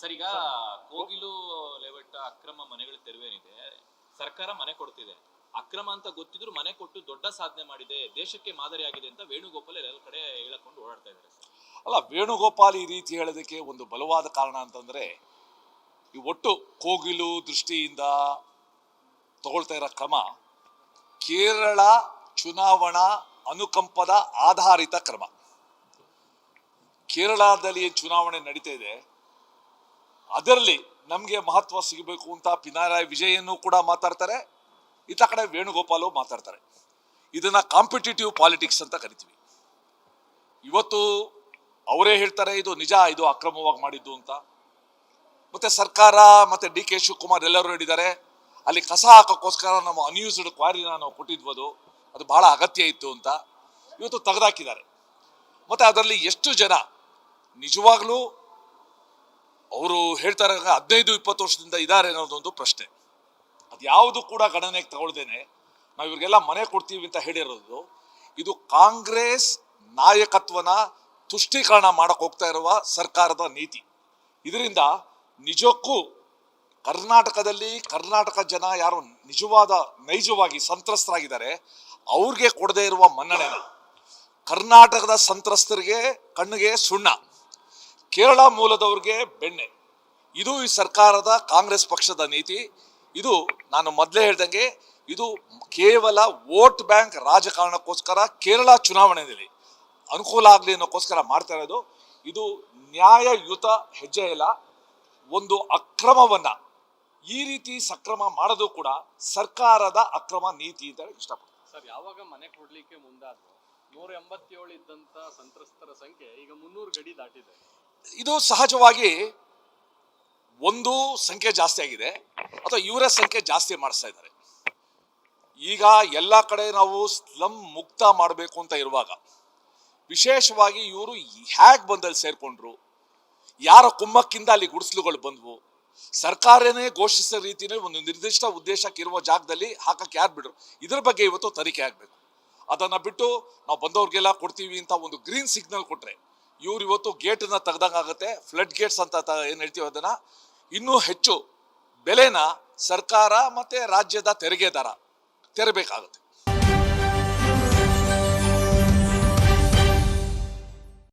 Sir ಈಗ ಕೋಗಿಲು ಲೆವೆಟ್ಟ ಅಕ್ರಮ ಮನೆಗಳ ತೆರವೇನಿದೆ ಸರ್ಕಾರ ಮನೆ ಕೊಡ್ತಿದೆ. ಅಕ್ರಮ ಅಂತ ಗೊತ್ತಿದ್ರು ಮನೆ ಕೊಟ್ಟು ದೊಡ್ಡ ಸಾಧನೆ ಮಾಡಿದೆ ದೇಶಕ್ಕೆ ಮಾದರಿಯಾಗಿದೆ ಅಂತ ವೇಣುಗೋಪಾಲ್ ಎಲ್ಲ ಕಡೆ ಹೇಳಕೊಂಡು ಓಡಾಡ್ತಾ ಇದ್ದಾರೆ ಸರ್. ಅಲ್ಲ ವೇಣುಗೋಪಾಲ್ ಈ ರೀತಿ ಹೇಳೋದಕ್ಕೆ ಒಂದು ಬಲವಾದ ಕಾರಣ ಅಂತಂದ್ರೆ ಈ ಒಟ್ಟು ಕೋಗಿಲು ದೃಷ್ಟಿಯಿಂದ ತಗೊಳ್ತಾ ಇರೋ ಕ್ರಮ ಕೇರಳ ಚುನಾವಣಾ ಅನುಕಂಪದ ಆಧಾರಿತ ಕ್ರಮ. ಕೇರಳದಲ್ಲಿ ಏನು ಚುನಾವಣೆ ನಡೀತಾ ಇದೆ ಅದರಲ್ಲಿ ನಮಗೆ ಮಹತ್ವ ಸಿಗಬೇಕು ಅಂತ ಪಿನಾರಾಯ್ ವಿಜಯನ್ನು ಕೂಡ ಮಾತಾಡ್ತಾರೆ. ಇತ್ತ ಕಡೆ ವೇಣುಗೋಪಾಲು ಮಾತಾಡ್ತಾರೆ. ಇದನ್ನ ಕಾಂಪಿಟೇಟಿವ್ ಪಾಲಿಟಿಕ್ಸ್ ಅಂತ ಕರಿತೀವಿ. ಇವತ್ತು ಅವರೇ ಹೇಳ್ತಾರೆ, ಇದು ನಿಜ, ಇದು ಅಕ್ರಮವಾಗಿ ಮಾಡಿದ್ದು ಅಂತ. ಮತ್ತೆ ಸರ್ಕಾರ ಮತ್ತೆ ಡಿ ಕೆ ಶಿವಕುಮಾರ್ ಎಲ್ಲರೂ ಹೇಳಿದ್ದಾರೆ, ಅಲ್ಲಿ ಕಸ ಹಾಕೋಕ್ಕೋಸ್ಕರ ನಮ್ಮ ಅನ್ಯೂಸ್ಡ್ ಕ್ವಾರಿನ ನಾವು ಕೊಟ್ಟಿದ್ವದು, ಅದು ಬಹಳ ಅಗತ್ಯ ಇತ್ತು ಅಂತ. ಇವತ್ತು ತೆಗೆದಾಕಿದ್ದಾರೆ. ಮತ್ತೆ ಅದರಲ್ಲಿ ಎಷ್ಟು ಜನ ನಿಜವಾಗ್ಲೂ ಅವರು ಹೇಳ್ತಾರೆ, ಹದಿನೈದು, ಇಪ್ಪತ್ತು ವರ್ಷದಿಂದ ಇದಾರೆ ಅನ್ನೋದೊಂದು ಪ್ರಶ್ನೆ. ಅದು ಯಾವುದು ಕೂಡ ಗಣನೆಗೆ ತಗೊಳ್ದೇನೆ. ನಾವು ಇವ್ರಿಗೆಲ್ಲ ಮನೆ ಕೊಡ್ತೀವಿ ಅಂತ ಹೇಳಿರೋದು, ಇದು ಕಾಂಗ್ರೆಸ್ ನಾಯಕತ್ವನ ತುಷ್ಟೀಕರಣ ಮಾಡಕ್ಕೆ ಹೋಗ್ತಾ ಇರುವ ಸರ್ಕಾರದ ನೀತಿ. ಇದರಿಂದ ನಿಜಕ್ಕೂ ಕರ್ನಾಟಕದಲ್ಲಿ ಕರ್ನಾಟಕ ಜನ ಯಾರು ನಿಜವಾದ, ನೈಜವಾಗಿ ಸಂತ್ರಸ್ತರಾಗಿದ್ದಾರೆ, ಅವ್ರಿಗೆ ಕೊಡದೇ ಇರುವ ಮನ್ನಣೆ ಕರ್ನಾಟಕದ ಸಂತ್ರಸ್ತರಿಗೆ ಕಣ್ಣಿಗೆ ಸುಣ್ಣ. ಕೇರಳ ಮೂಲದವ್ರಿಗೆ ಬೆಣ್ಣೆ. ಇದು ಈ ಸರ್ಕಾರದ ಕಾಂಗ್ರೆಸ್ ಪಕ್ಷದ ನೀತಿ. ಇದು ನಾನು ಮೊದಲೇ ಹೇಳ್ದಂಗೆ ಇದು ಕೇವಲ ವೋಟ್ ಬ್ಯಾಂಕ್ ರಾಜಕಾರಣಕ್ಕೋಸ್ಕರ ಕೇರಳ ಚುನಾವಣೆಯಲ್ಲಿ ಅನುಕೂಲ ಆಗಲಿ ಅನ್ನೋಕ್ಕೋಸ್ಕರ ಮಾಡ್ತಾ ಇರೋದು. ಇದು ನ್ಯಾಯಯುತ ಹೆಜ್ಜೆ ಇಲ್ಲ. ಒಂದು ಅಕ್ರಮವನ್ನ ಈ ರೀತಿ ಸಕ್ರಮ ಮಾಡೋದು ಕೂಡ ಸರ್ಕಾರದ ಅಕ್ರಮ ನೀತಿ ಅಂತ ಇಷ್ಟಪಡ್ತೀನಿ. ಸರ್, ಯಾವಾಗ ಮನೆ ಕೊಡ್ಲಿಕ್ಕೆ ಮುಂದಾದ್ರು ನೂರ ಎಂಬತ್ತೇಳು ಇದ್ದಂತ ಸಂತ್ರಸ್ತರ ಸಂಖ್ಯೆ ಈಗ ಮುನ್ನೂರು ಗಡಿ ದಾಟಿದೆ. ಇದು ಸಹಜವಾಗಿ ಒಂದು ಸಂಖ್ಯೆ ಜಾಸ್ತಿ ಆಗಿದೆ ಅಥವಾ ಇವರ ಸಂಖ್ಯೆ ಜಾಸ್ತಿ ಮಾಡಿಸ್ತಾ ಇದ್ದಾರೆ. ಈಗ ಎಲ್ಲ ಕಡೆ ನಾವು ಸ್ಲಮ್ ಮುಕ್ತ ಮಾಡಬೇಕು ಅಂತ ಇರುವಾಗ ವಿಶೇಷವಾಗಿ ಇವರು ಹ್ಯಾಗ್ ಬಂದಲ್ಲಿ ಸೇರ್ಕೊಂಡ್ರು, ಯಾರ ಕುಮ್ಮಕ್ಕಿಂದ ಅಲ್ಲಿ ಗುಡಿಸಲುಗಳು ಬಂದ್ವು, ಸರ್ಕಾರನೇ ಘೋಷಿಸಿದ ರೀತಿಯೇ ಒಂದು ನಿರ್ದಿಷ್ಟ ಉದ್ದೇಶಕ್ಕೆ ಇರುವ ಜಾಗದಲ್ಲಿ ಹಾಕಕ್ಕೆ ಯಾರು ಬಿಡ್ರು ಇದ್ರ ಬಗ್ಗೆ ಇವತ್ತು ತನಿಖೆ ಆಗಬೇಕು. ಅದನ್ನ ಬಿಟ್ಟು ನಾವು ಬಂದವ್ರಿಗೆಲ್ಲ ಕೊಡ್ತೀವಿ ಅಂತ ಒಂದು ಗ್ರೀನ್ ಸಿಗ್ನಲ್ ಕೊಟ್ರೆ ಇವ್ರು ಇವತ್ತು ಗೇಟನ್ನ ತೆಗ್ದಂಗಾಗುತ್ತೆ ಫ್ಲಡ್ ಗೇಟ್ಸ್ ಅಂತ ಏನು ಹೇಳ್ತೀವಿ ಅದನ್ನ. ಇನ್ನೂ ಹೆಚ್ಚು ಬೆಲೆನ ಸರ್ಕಾರ ಮತ್ತೆ ರಾಜ್ಯದ ತೆರಿಗೆ ದರ ತೆರಬೇಕಾಗುತ್ತೆ.